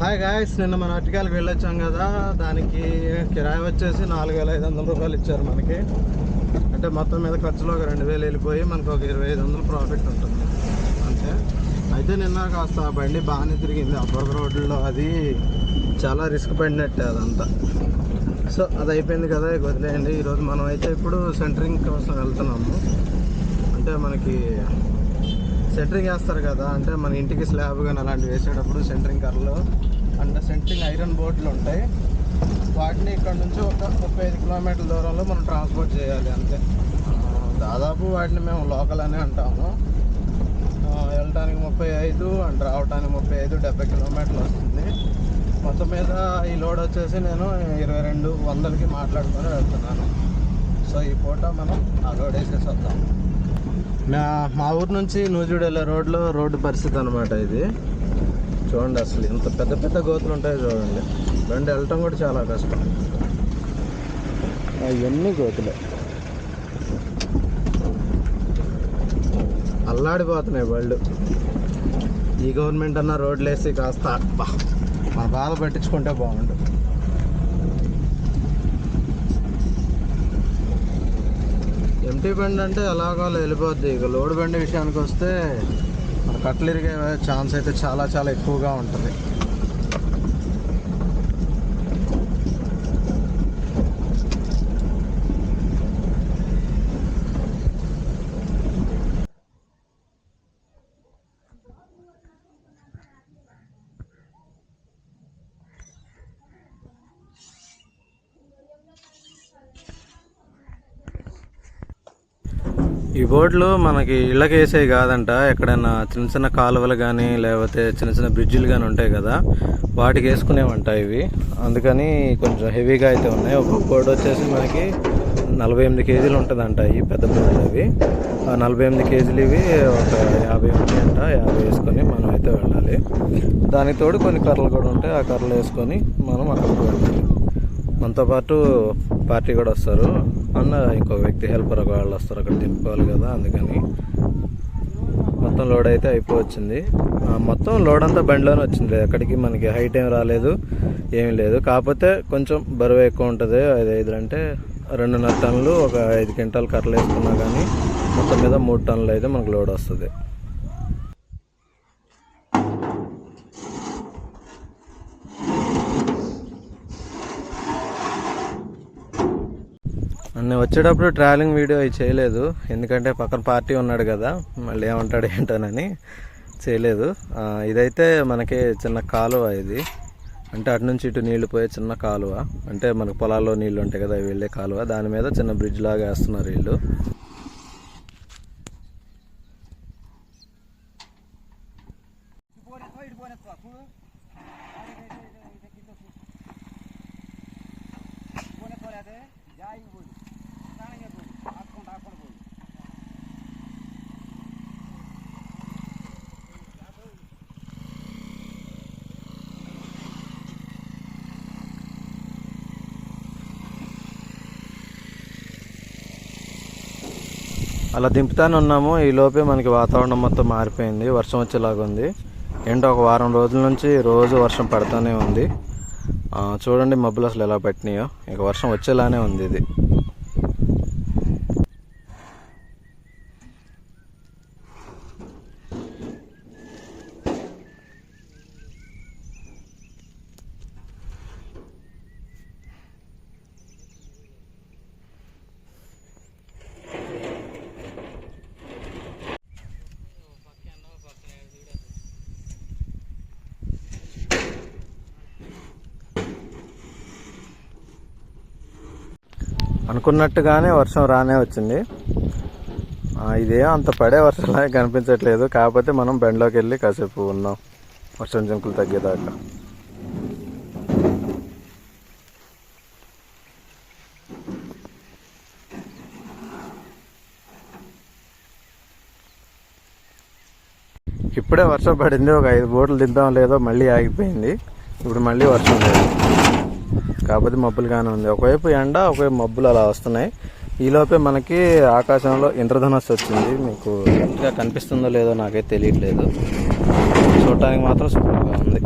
Hi guys నిన్న మన అటికాలకు వెళ్ళొచ్చాం కదా. దానికి కిరాయి వచ్చేసి నాలుగు వేల ఐదు వందల రూపాయలు ఇచ్చారు మనకి. అంటే మొత్తం మీద ఖర్చులో ఒక రెండు వేలు వెళ్ళిపోయి మనకు ఒక ఇరవై ఐదు వందలు ప్రాఫిట్ ఉంటుంది. అంతే. అయితే నిన్న కాస్త బండి బాగానే తిరిగింది. అబ్బర్ రోడ్లో అది చాలా రిస్క్ పడినట్టే అదంతా. సో అది అయిపోయింది కదా వదిలేయండి. ఈరోజు మనం అయితే ఇప్పుడు సెంటరింగ్ కోసం వెళ్తున్నాము. అంటే మనకి సెంటరింగ్ వేస్తారు కదా అంటే మన ఇంటికి స్లాబ్ కానీ అలాంటివి వేసేటప్పుడు సెంటరింగ్ కర్రలు. అంటే సెంటరింగ్ ఐరన్ బోర్డులు ఉంటాయి. వాటిని ఇక్కడ నుంచి ఒక ముప్పై ఐదు కిలోమీటర్ల దూరంలో మనం ట్రాన్స్పోర్ట్ చేయాలి అంతే. దాదాపు వాటిని మేము లోకల్ అనే అంటాము. వెళ్ళటానికి ముప్పై ఐదు అండ్ రావటానికి ముప్పై ఐదు డెబ్బై కిలోమీటర్లు వస్తుంది. మొత్తం మీద ఈ లోడ్ వచ్చేసి నేను ఇరవై రెండు వందలకి మాట్లాడుకొని వెళ్తున్నాను. సో ఈ పూట మనం ఆ లోడ్ వేసేసి వద్దాం. మా మా ఊరు నుంచి నూజివీడు వెళ్ళే రోడ్లో రోడ్డు పరిస్థితి అనమాట ఇది. చూడండి అసలు ఎంత పెద్ద పెద్ద గోతులు ఉంటాయో చూడండి. బండి వెళ్ళటం కూడా చాలా కష్టం. అవన్నీ గోతులే. అల్లాడిపోతున్నాయి బళ్ళు ఈ గవర్నమెంట్ అన్న రోడ్లు వేసి కాస్త మా బాధ పట్టించుకుంటే బాగుండు. ఎంటీ బండి అంటే ఎలాగో వెళ్ళిపోద్ది. ఇక లోడ్ బండి విషయానికి వస్తే మన ఇరిగే ఛాన్స్ అయితే చాలా చాలా ఎక్కువగా ఉంటుంది. ఈ బోట్లు మనకి ఇళ్ళకి వేసేవి కాదంట. ఎక్కడైనా చిన్న చిన్న కాలువలు కానీ లేకపోతే చిన్న చిన్న బ్రిడ్జిలు కానీ ఉంటాయి కదా వాటికి వేసుకునేవంట ఇవి. అందుకని కొంచెం హెవీగా అయితే ఉన్నాయి. ఒక్కొక్క బోర్డు వచ్చేసి మనకి నలభై ఎనిమిది కేజీలు ఉంటుందంట ఈ పెద్ద బోర్డులు అవి. ఆ నలభై ఎనిమిది కేజీలు ఇవి ఒక యాభై ఉంటాయంట యాభై వేసుకొని మనం అయితే వెళ్ళాలి. దానికి తోడు కొన్ని కర్రలు కూడా ఉంటాయి. ఆ కర్రలు వేసుకొని మనం అక్కడికి వెళ్ళాలి. మనతో పాటు పార్టీ కూడా వస్తారు. అన్న ఇంకో వ్యక్తి హెల్పర్ ఒక వాళ్ళు వస్తారు. అక్కడ తిప్పుకోవాలి కదా అందుకని. మొత్తం లోడ్ అయితే అయిపోవచ్చింది. మొత్తం లోడ్ అంతా బండిలోనే వచ్చింది. అక్కడికి మనకి హైట్ ఏం రాలేదు ఏమీ లేదు. కాకపోతే కొంచెం బరువు ఎక్కువ ఉంటుంది. ఐదు ఐదు అంటే రెండున్నర టన్నులు ఒక ఐదు క్వింటాలు కర్రలు వేసుకున్నా కానీ మొత్తం మీద మూడు టన్నులు అయితే మనకు లోడ్ వస్తుంది. నేను వచ్చేటప్పుడు ట్రావెలింగ్ వీడియో అవి చేయలేదు. ఎందుకంటే పక్కన పార్టీ ఉన్నాడు కదా మళ్ళీ ఏమంటాడు ఏంటోనని చేయలేదు. ఇదైతే మనకి చిన్న కాలువ ఇది. అంటే అటు నుంచి ఇటు నీళ్ళు పోయే చిన్న కాలువ. అంటే మనకు పొలాల్లో నీళ్ళు ఉంటాయి కదా అవి వెళ్ళే కాలువ. దాని మీద చిన్న బ్రిడ్జ్ లాగా వేస్తున్నారు వీళ్ళు. అలా దింపుతానే ఉన్నాము. ఈ లోపే మనకి వాతావరణం మొత్తం మారిపోయింది. వర్షం వచ్చేలాగా ఉంది. ఏంటో ఒక వారం రోజుల నుంచి రోజు వర్షం పడుతూనే ఉంది. చూడండి మబ్బులు అసలు ఎలా పట్టినాయో. ఇక వర్షం వచ్చేలానే ఉంది ఇది. అనుకున్నట్టుగానే వర్షం రానే వచ్చింది. ఇదేం అంత పడే వర్షంలాగా కనిపించట్లేదు. కాకపోతే మనం బెండ్లోకి వెళ్ళి కాసేపు ఉన్నాం. వర్షం జంకులు తగ్గేదాకా. ఇప్పుడే వర్షం పడింది. ఒక ఐదు బోట్లు దిద్దాం లేదో మళ్ళీ ఆగిపోయింది. ఇప్పుడు మళ్ళీ వర్షం లేదు. కాకపోతే మబ్బులుగానే ఉంది. ఒకవైపు ఎండ ఒకవైపు మబ్బులు అలా వస్తున్నాయి. ఈలోపే మనకి ఆకాశంలో ఇంద్రధనస్సు వచ్చింది. మీకు కరెక్ట్గా కనిపిస్తుందో లేదో నాకైతే తెలియట్లేదు. చూడటానికి మాత్రం సూపర్గా ఉంది.